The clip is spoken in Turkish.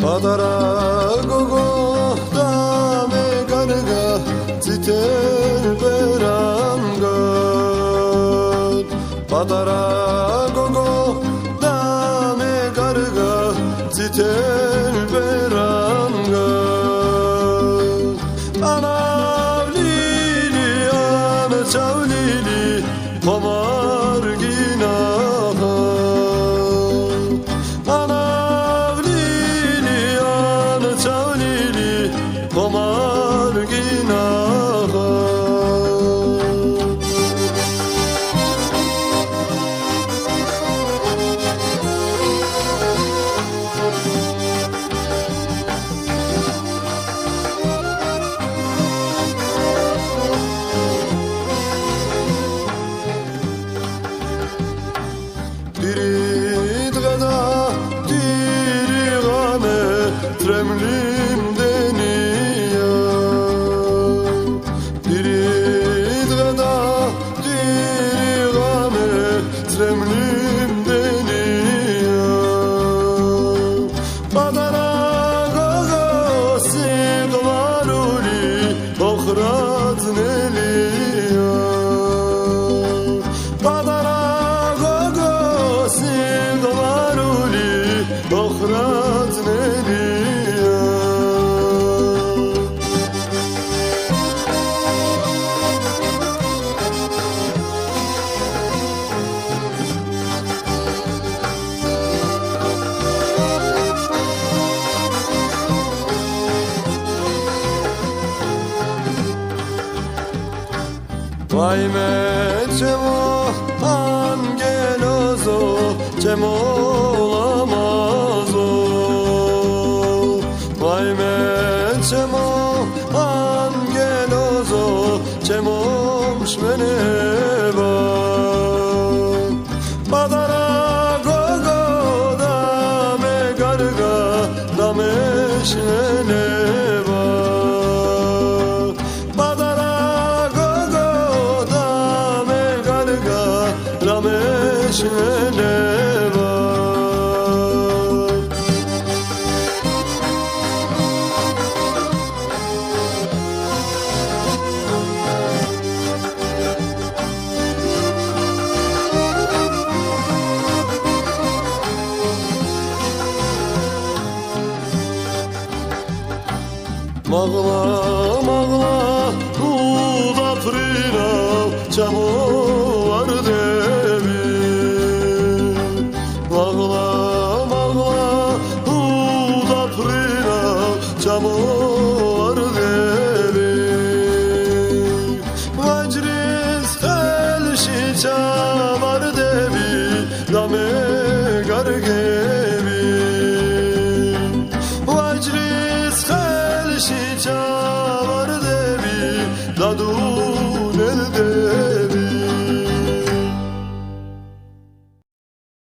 Padara gogo dame garga Ziter berangan Padara gogo dame garga Ziter berangan Anavlili ana çavlili Komar tremlim deniya Dirit gada diri gane tremlim deniya Badara gaga siglaruli Okhrat neliya Badara gogo siglaruli Okhrat neliya Vay me çemo angelozo çemo olamazo Vay me çemo angelozo me şmeneva Mağla mağla prina Çamo da.